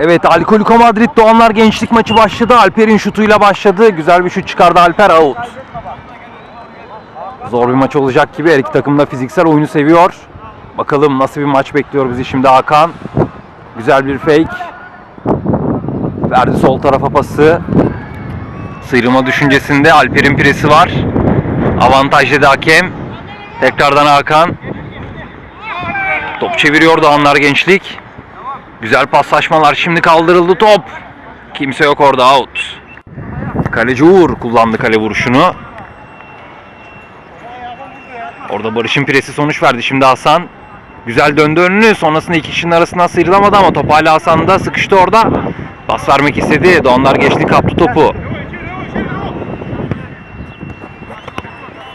Evet Alkoliko Madrid Doğanlar Gençlik maçı başladı. Alper'in şutuyla başladı. Güzel bir şut çıkardı Alper out. Zor bir maç olacak gibi. Her iki takım da fiziksel oyunu seviyor. Bakalım nasıl bir maç bekliyor bizi şimdi Hakan. Güzel bir fake. Verdi sol tarafa pası. Sıyrılma düşüncesinde Alper'in presi var. Avantajlı da hakem. Tekrardan Hakan. Top çeviriyor Doğanlar Gençlik. Güzel paslaşmalar. Şimdi kaldırıldı top. Kimse yok orada out. Kaleci Uğur kullandı kale vuruşunu. Orada Barış'ın presi sonuç verdi. Şimdi Hasan güzel döndü önünü. Sonrasında iki kişinin arasından sıyrılamadı ama top hala Hasan'da sıkıştı orada. Pas vermek istedi. Doğanlar geçti kaptı topu.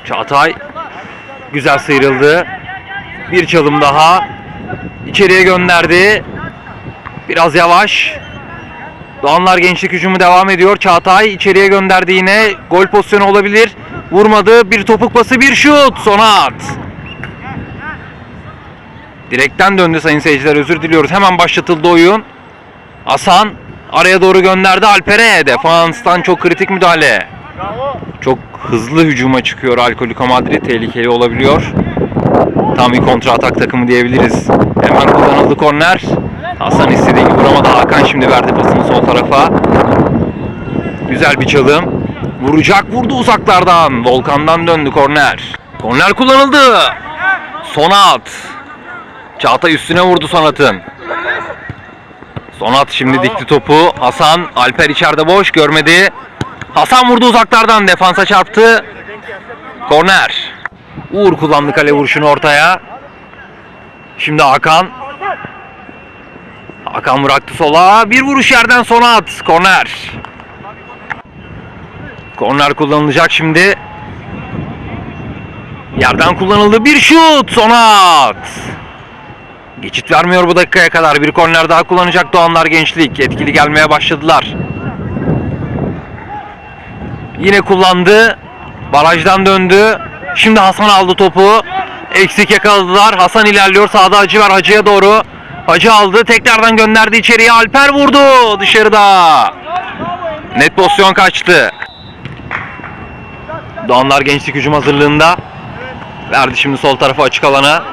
Çağatay güzel sıyrıldı. Bir çalım daha. İçeriye gönderdi. Biraz yavaş. Doğanlar gençlik hücumu devam ediyor. Çağatay içeriye gönderdi yine. Gol pozisyonu olabilir. Vurmadı. Bir topuk pası, bir şut. Sona at. Direkten döndü sayın seyirciler. Özür diliyoruz. Hemen başlatıldı oyun. Hasan araya doğru gönderdi Alper'e. Defanstan çok kritik müdahale. Çok hızlı hücuma çıkıyor Alkoliko Madrid. Tehlikeli olabiliyor. Tam bir kontra atak takımı diyebiliriz. Hemen kullanıldı korner. Hasan istediği gibi vuramadı. Hakan şimdi verdi pasını sol tarafa. Güzel bir çalım. Vuracak vurdu uzaklardan. Volkan'dan döndü korner. Korner kullanıldı. Sonat. Çağatay üstüne vurdu Sonat'ın. Sonat şimdi dikti topu. Hasan Alper içeride boş görmedi. Hasan vurdu uzaklardan defansa çarptı. Korner. Uğur kullandı kale vuruşunu ortaya. Şimdi Hakan. Hakan bıraktı sola. Bir vuruş yerden sona at. Korner. Korner kullanılacak şimdi. Yerden kullanıldı. Bir şut. Sona at. Geçit vermiyor bu dakikaya kadar. Bir korner daha kullanacak Doğanlar Gençlik. Etkili gelmeye başladılar. Yine kullandı. Barajdan döndü. Şimdi Hasan aldı topu. Eksik yakaladılar. Hasan ilerliyor. Sağda Hacı var. Hacı'ya doğru. Hacı aldı. Tekrardan gönderdi içeriye. Alper vurdu. Dışarıda. Net pozisyon kaçtı. Doğanlar Gençlik hücum hazırlığında. Verdi şimdi sol tarafa açık alana.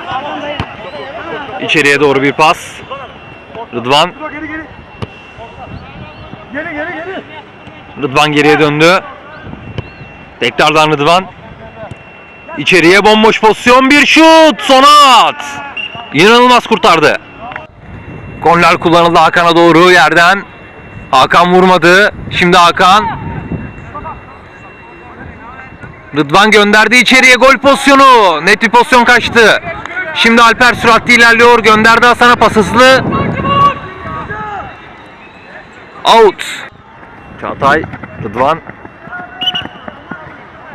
İçeriye doğru bir pas. Rıdvan. Rıdvan geriye döndü. Tekrardan Rıdvan. İçeriye bomboş pozisyon bir şut. Sona at. İnanılmaz kurtardı. Korner kullanıldı Hakan'a doğru yerden. Hakan vurmadı. Şimdi Hakan. Rıdvan gönderdi içeriye gol pozisyonu. Net bir pozisyon kaçtı. Şimdi Alper süratli ilerliyor. Gönderdi Hasan'a pas hızlı. Out. Çağatay, Rıdvan.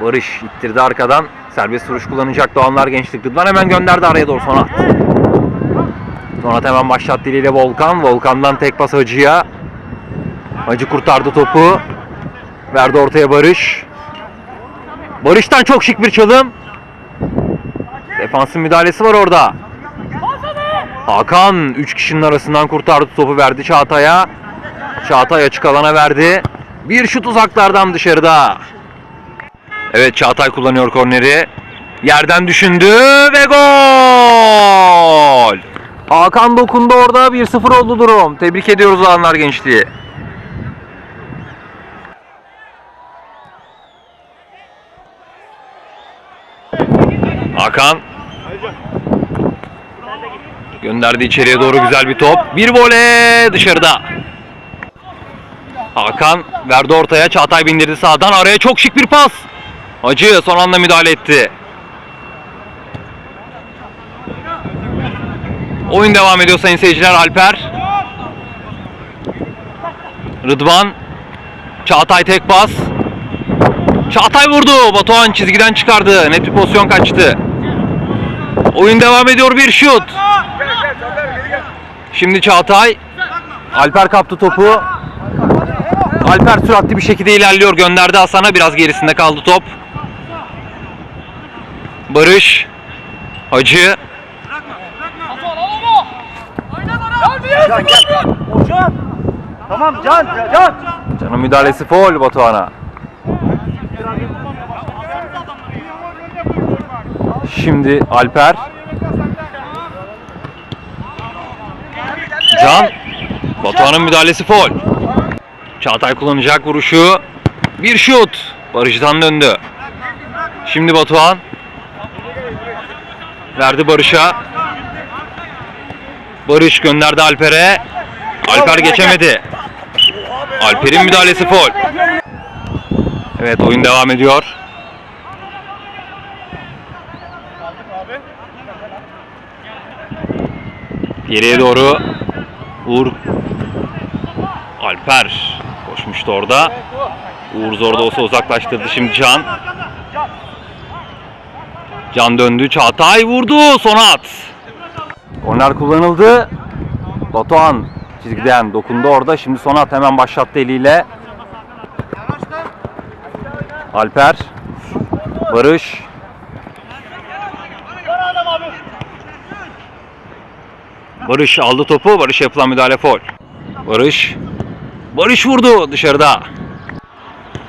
Barış ittirdi arkadan. Serbest vuruş kullanacak Doğanlar Gençlik. Rıdvan hemen gönderdi araya doğru Sonat. Sonat hemen başlattı ile Volkan. Volkan'dan tek pas Hacı'ya. Hacı kurtardı topu. Verdi ortaya Barış. Barış'tan çok şık bir çalım. Defansın müdahalesi var orada. Hakan 3 kişinin arasından kurtardı topu verdi Çağatay'a. Çağatay açık alana verdi. Bir şut uzaklardan dışarıda. Evet Çağatay kullanıyor korneri. Yerden düşündü ve gol. Hakan dokundu orada 1-0 oldu durum. Tebrik ediyoruz Alanlar Gençliği. Hakan gönderdi içeriye doğru güzel bir top. Bir vole dışarıda. Hakan verdi ortaya. Çağatay bindirdi sağdan. Araya çok şık bir pas. Hacı son anda müdahale etti. Oyun devam ediyor sayın seyirciler. Alper. Rıdvan. Çağatay tek pas. Çağatay vurdu. Batuhan çizgiden çıkardı. Net bir pozisyon kaçtı. Oyun devam ediyor. Bir şut. Şimdi Çağatay. Alper kaptı topu. Alper süratli bir şekilde ilerliyor. Gönderdi Hasan'a. Biraz gerisinde kaldı top. Barış. Hacı. Can gel. Hocam. Tamam Can, Can. Can'ın müdahalesi foul Batuhan'a. Şimdi Alper. Can. Batuhan'ın müdahalesi foul. Çağatay kullanacak vuruşu. Bir şut. Barış'tan döndü. Şimdi Batuhan. Verdi Barış'a. Barış gönderdi Alper'e. Alper geçemedi. Alper'in müdahalesi foul. Evet oyun devam ediyor. Geriye doğru Uğur Alper koşmuştu orada. Uğur zor da olsa uzaklaştırdı şimdi Can. Can döndü Çağatay vurdu son at. Korner kullanıldı. Batuhan çizgiden dokundu orada. Şimdi Sonat hemen başlattı eliyle. Alper. Barış. Barış aldı topu. Barış yapılan müdahale foul. Barış. Barış vurdu dışarıda.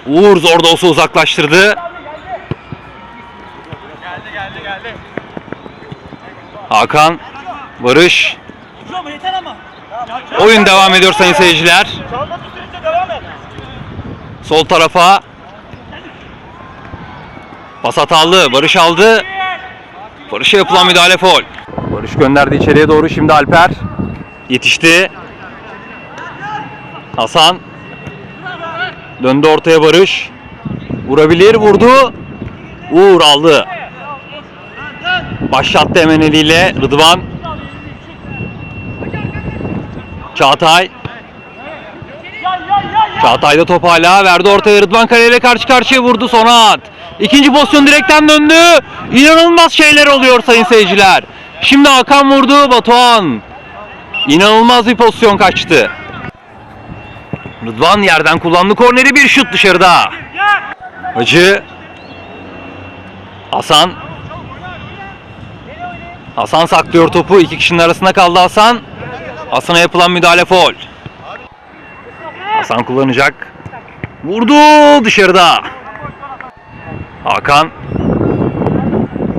Uğur zor da olsa uzaklaştırdı. Hakan. Barış. Oyun devam ediyor sayın seyirciler. Sol tarafa. Pas hatalı. Barış aldı. Barış'a yapılan müdahale foul. Barış gönderdi içeriye doğru. Şimdi Alper. Yetişti. Hasan. Döndü ortaya Barış. Vurabilir. Vurdu. Uğur aldı. Başlattı hemen eliyle. Rıdvan. Çağatay. Çağatay'da top hala verdi ortaya Rıdvan kaleyle karşı karşıya vurdu Sonat. İkinci pozisyon direkten döndü. İnanılmaz şeyler oluyor sayın seyirciler. Şimdi Hakan vurdu Batuhan. İnanılmaz bir pozisyon kaçtı. Rıdvan yerden kullandı korneri bir şut dışarıda. Hacı. Hasan. Hasan saklıyor topu. İki kişinin arasında kaldı Hasan. Hasan'a yapılan müdahale foul. Hasan kullanacak. Vurdu dışarıda. Hakan.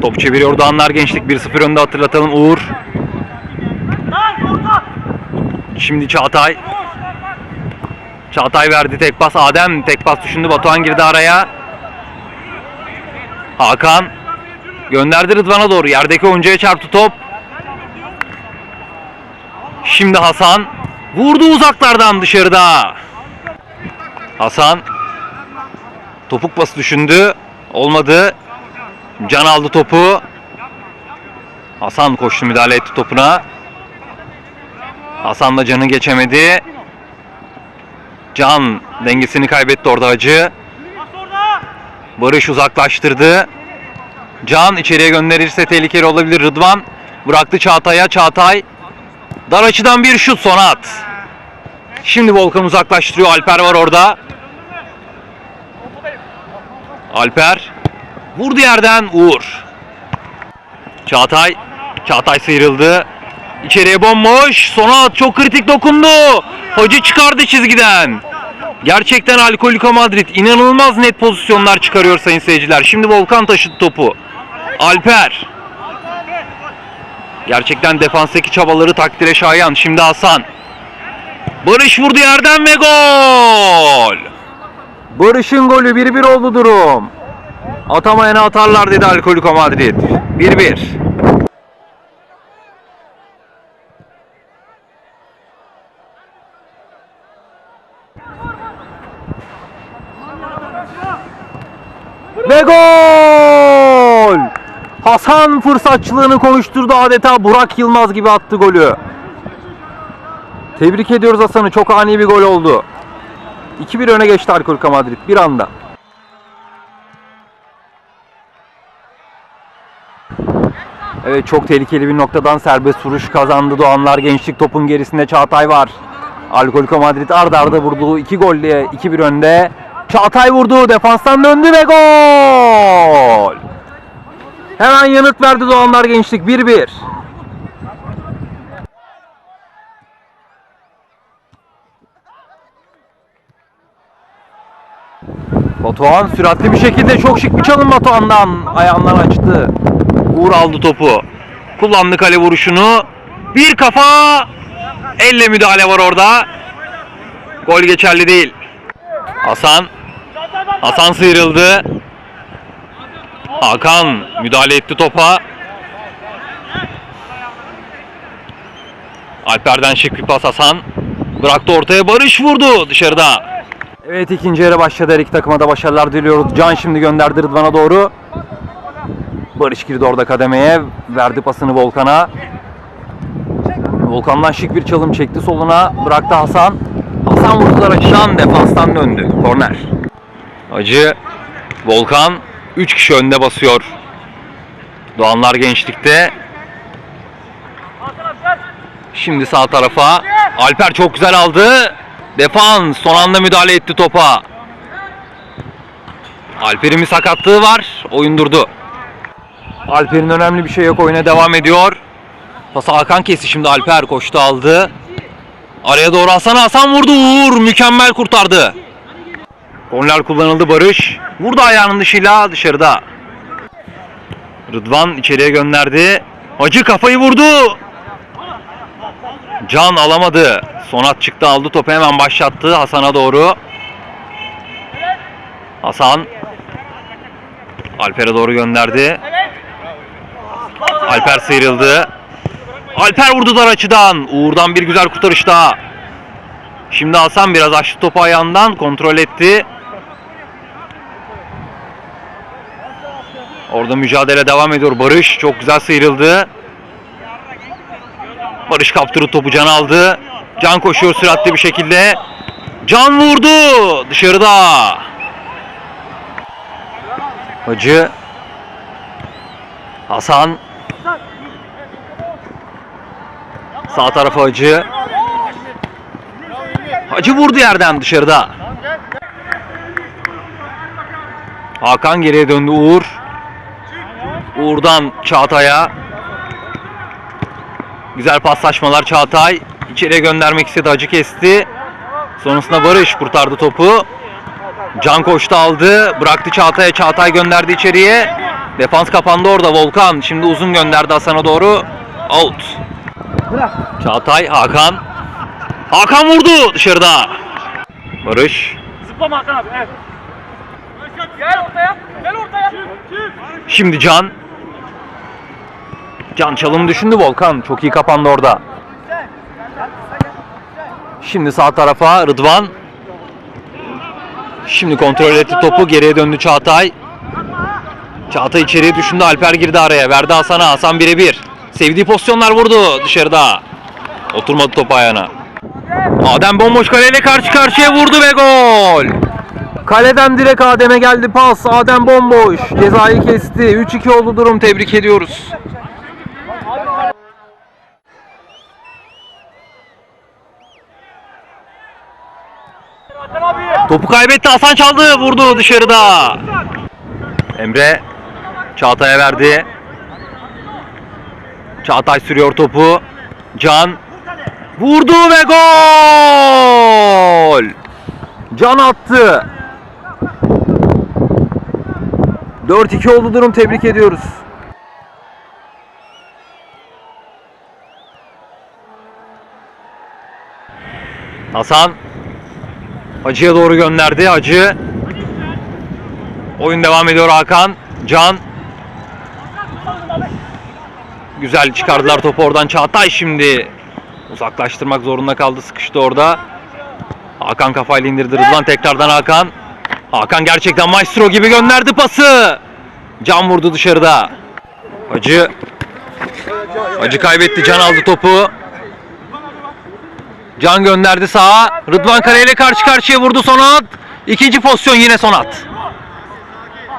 Top çeviriyor Doğanlar Gençlik 1-0 önde hatırlatalım Uğur. Şimdi Çağatay. Çağatay verdi tek pas. Adem tek pas düşündü. Batuhan girdi araya. Hakan. Gönderdi Rıdvan'a doğru. Yerdeki oyuncuya çarptı top. Şimdi Hasan. Vurdu uzaklardan dışarıda. Hasan. Topuk pası düşündü. Olmadı. Can aldı topu. Hasan koştu müdahale etti topuna. Hasan da canı geçemedi. Can dengesini kaybetti orada Hacı. Barış uzaklaştırdı. Can içeriye gönderirse tehlikeli olabilir. Rıdvan bıraktı Çağatay'a. Çağatay dar açıdan bir şut Sonat. Şimdi Volkan uzaklaştırıyor. Alper var orada. Alper vurdu yerden Uğur. Çağatay Çağatay sıyrıldı. İçeriye bomboş. Sonat çok kritik dokundu. Hoca çıkardı çizgiden. Gerçekten Alkoliko Madrid inanılmaz net pozisyonlar çıkarıyor sayın seyirciler. Şimdi Volkan taşıdı topu. Alper. Gerçekten defanstaki çabaları takdire şayan. Şimdi Hasan. Barış vurdu yerden ve gol. Barış'ın golü 1-1 oldu durum. Atamayana atarlar dedi Alkoliko Madrid. 1-1. Ve gol! Hasan fırsatçılığını konuşturdu adeta Burak Yılmaz gibi attı golü. Tebrik ediyoruz Hasan'ı. Çok ani bir gol oldu. 2-1 öne geçti Alkoliko Madrid bir anda. Evet çok tehlikeli bir noktadan serbest vuruş kazandı Doğanlar Gençlik topun gerisinde Çağatay var. Alkoliko Madrid arda arda vurduğu 2 golle 2-1 önde. Çağatay vurdu defanstan döndü ve gol. Hemen yanıt verdi Doğanlar Gençlik 1-1. Batuhan süratli bir şekilde çok şık bir çalım Batuhan'dan ayağından açtı. Uğur aldı topu. Kullandı kale vuruşunu. Bir kafa elle müdahale var orada. Gol geçerli değil. Hasan Hasan sıyrıldı. Hakan müdahale etti topa. Alper'den şık bir pas Hasan. Bıraktı ortaya Barış vurdu dışarıda. Evet ikinci yarı başladı. Her iki takıma da başarılar diliyoruz. Can şimdi gönderdi Rıdvan'a doğru. Barış girdi orada kademeye. Verdi pasını Volkan'a. Volkan'dan şık bir çalım çekti soluna. Bıraktı Hasan. Hasan vurdular açıdan defanstan döndü. Korner. Acı Volkan 3 kişi önde basıyor. Doğanlar gençlikte. Şimdi sağ tarafa. Alper çok güzel aldı. Defans son anda müdahale etti topa. Alper'in bir sakatlığı var. Oyun durdu. Alper'in önemli bir şey yok. Oyuna devam ediyor. Pası Hakan kesti şimdi Alper koştu aldı. Araya doğru Hasan Hasan vurdu. Uğur mükemmel kurtardı. Korner kullanıldı Barış. Vurdu ayağının dışıyla dışarıda. Rıdvan içeriye gönderdi. Hacı kafayı vurdu. Can alamadı. Sonat çıktı aldı topu hemen başlattı Hasan'a doğru. Hasan Alper'e doğru gönderdi. Alper sıyrıldı. Alper vurdu dar açıdan. Uğur'dan bir güzel kurtarış daha. Şimdi Hasan biraz açtı topu ayağından kontrol etti. Orada mücadele devam ediyor. Barış çok güzel sıyrıldı. Barış kaptırdı topu Can aldı. Can koşuyor süratli bir şekilde. Can vurdu dışarıda. Hacı. Hasan. Sağ tarafa Hacı. Hacı vurdu yerden dışarıda. Hakan geriye döndü Uğur. Uğur'dan Çağatay'a. Güzel paslaşmalar Çağatay. İçeriye göndermek istedi Hacı kesti. Sonrasında Barış kurtardı topu. Can koştu aldı. Bıraktı Çağatay'a. Çağatay gönderdi içeriye. Defans kapandı orada Volkan. Şimdi uzun gönderdi Hasan'a doğru. Out. Çağatay, Hakan. Hakan vurdu dışarıda. Barış. Zıplama Hakan abi. Evet. Gel ortaya. Gel ortaya. Şimdi Can. Can çalım düşündü Volkan. Çok iyi kapandı orada. Şimdi sağ tarafa Rıdvan. Şimdi kontrol etti topu. Geriye döndü Çağatay. Çağatay içeriye düşündü. Alper girdi araya. Verdi Hasan'a. Hasan birebir. Sevdiği pozisyonlar vurdu dışarıda. Oturmadı topu ayağına. Adem bomboş kaleyle karşı karşıya vurdu ve gol. Kaleden direkt Adem'e geldi pas. Adem bomboş. Cezayı kesti. 3-2 oldu durum. Tebrik ediyoruz. Topu kaybetti. Hasan çaldı. Vurdu dışarıda. Emre Çağatay'a verdi. Çağatay sürüyor topu. Can vurdu ve gol! Can attı. 4-2 oldu durum. Tebrik ediyoruz. Hasan Hacı'ya doğru gönderdi. Hacı. Oyun devam ediyor Hakan. Can. Güzel çıkardılar topu oradan Çağatay şimdi. Uzaklaştırmak zorunda kaldı. Sıkıştı orada. Hakan kafayla indirdi Rıdvan. Tekrardan Hakan. Hakan gerçekten maestro gibi gönderdi pası. Can vurdu dışarıda. Hacı. Hacı kaybetti. Can aldı topu. Can gönderdi sağa. Rıdvan kaleyle karşı karşıya vurdu Sonat. İkinci pozisyon yine Sonat.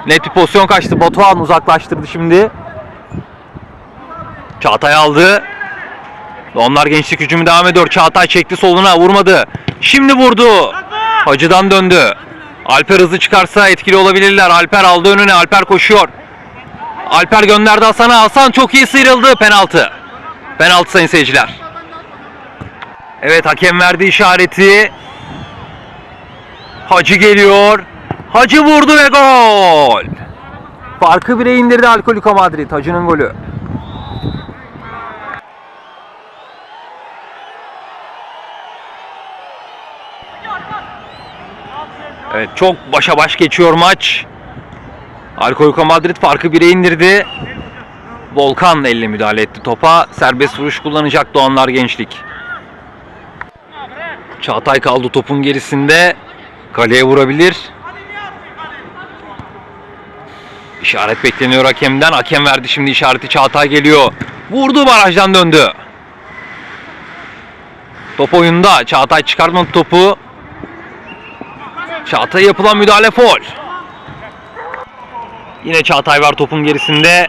Net bir pozisyon kaçtı. Batuhan uzaklaştırdı şimdi. Çağatay aldı. Onlar gençlik hücumu devam ediyor. Çağatay çekti soluna vurmadı. Şimdi vurdu. Hacı'dan döndü. Alper hızlı çıkarsa etkili olabilirler. Alper aldı önüne. Alper koşuyor. Alper gönderdi Hasan'a. Hasan çok iyi sıyrıldı. Penaltı. Penaltı sayın seyirciler. Evet hakem verdi işareti. Hacı geliyor. Hacı vurdu ve gol. Farkı bire indirdi Alkoliko Madrid. Hacı'nın golü. Evet çok başa baş geçiyor maç. Alkoliko Madrid farkı bire indirdi. Volkan elle müdahale etti topa. Serbest vuruş kullanacak Doğanlar Gençlik. Çağatay kaldı topun gerisinde. Kaleye vurabilir. İşaret bekleniyor hakemden. Hakem verdi şimdi işareti Çağatay geliyor. Vurdu barajdan döndü. Top oyunda. Çağatay çıkartmadı topu. Çağatay yapılan müdahale foul. Yine Çağatay var topun gerisinde.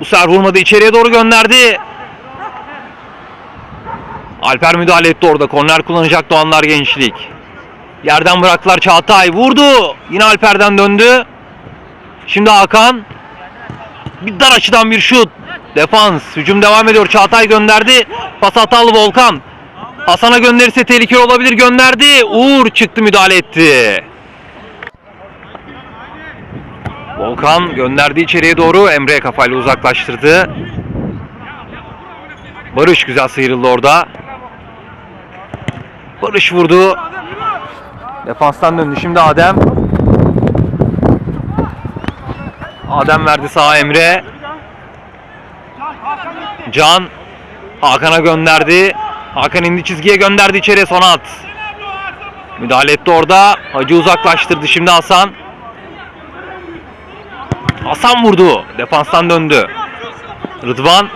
Bu sefer vurmadı içeriye doğru gönderdi. Alper müdahale etti orada. Korner kullanacak Doğanlar Gençlik. Yerden bıraktılar Çağatay. Vurdu. Yine Alper'den döndü. Şimdi Hakan. Bir dar açıdan bir şut. Defans. Hücum devam ediyor. Çağatay gönderdi. Pas hatalı Volkan. Hasan'a gönderirse tehlikeli olabilir. Gönderdi. Uğur çıktı müdahale etti. Volkan gönderdi içeriye doğru. Emre kafayla uzaklaştırdı. Barış güzel sıyrıldı orada. Barış vurdu. Defanstan döndü. Şimdi Adem. Adem verdi sağa Emre. Can. Hakan'a gönderdi. Hakan indi çizgiye gönderdi içeriye Sonat. Müdahale etti orada. Hacı uzaklaştırdı şimdi Hasan. Hasan vurdu. Defanstan döndü. Rıdvan.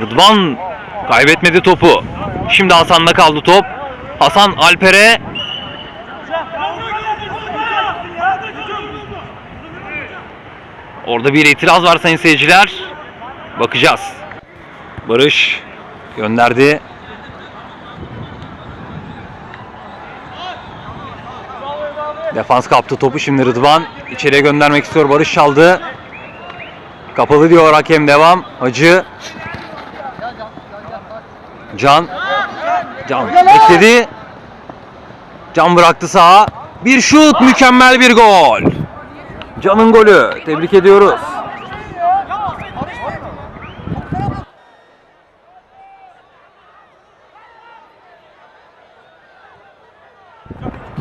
Rıdvan kaybetmedi topu. Şimdi Hasan'da kaldı top. Hasan Alper'e Orada bir itiraz var sayın seyirciler. Bakacağız. Barış gönderdi. Defans kaptı topu şimdi Rıdvan. içeriye göndermek istiyor. Barış çaldı. Kapalı diyor hakem devam. Hacı. Can. Can bekledi. Can bıraktı sağa. Bir şut mükemmel bir gol. Can'ın golü. Tebrik ediyoruz.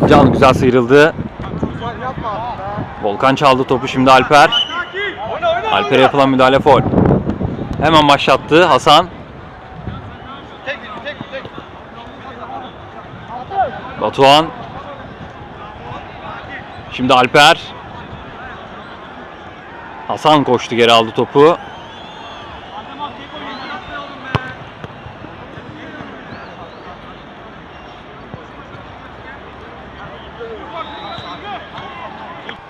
Can güzel sıyrıldı. Volkan çaldı topu şimdi Alper. Alper'e yapılan müdahale foul. Hemen başlattı Hasan. Batuhan. Şimdi Alper. Hasan koştu geri aldı topu.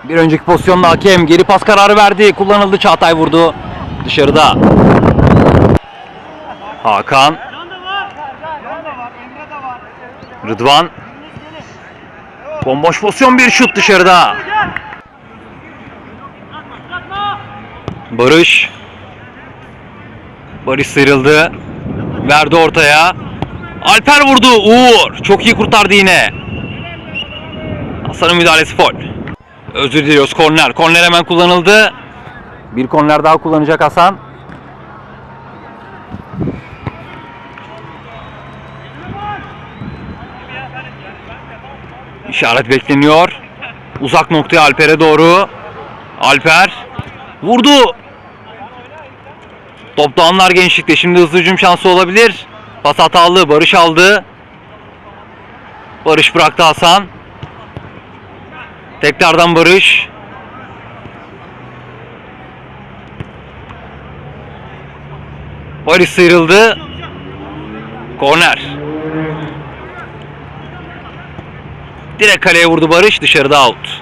Bir önceki pozisyonda hakem geri pas kararı verdi. Kullanıldı. Çağatay vurdu. Dışarıda. Hakan. Rıdvan. Bomboş pozisyon bir şut dışarıda. Barış. Barış sıyrıldı. Verdi ortaya. Alper vurdu. Uğur. Çok iyi kurtardı yine. Hasan'ın müdahalesi foul. Özür diliyoruz. Korner. Korner hemen kullanıldı. Bir korner daha kullanacak Hasan. İşaret bekleniyor. Uzak noktaya Alper'e doğru. Alper vurdu. Top Doğanlar gençlikte. Şimdi hızlı hücum şansı olabilir. Pas hatalı. Barış aldı. Barış bıraktı Hasan. Tekrardan Barış. Barış sıyrıldı. Korner. Direkt kaleye vurdu Barış. Dışarıda out.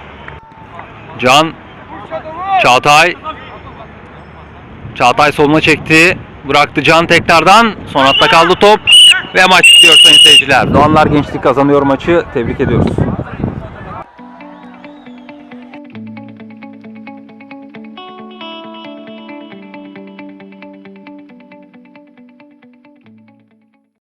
Can. Çağatay. Çağatay soluna çekti. Bıraktı Can tekrardan. Son hatta kaldı top. Ve maç bitiyor sayın seyirciler. Doğanlar Gençlik kazanıyor maçı. Tebrik ediyoruz.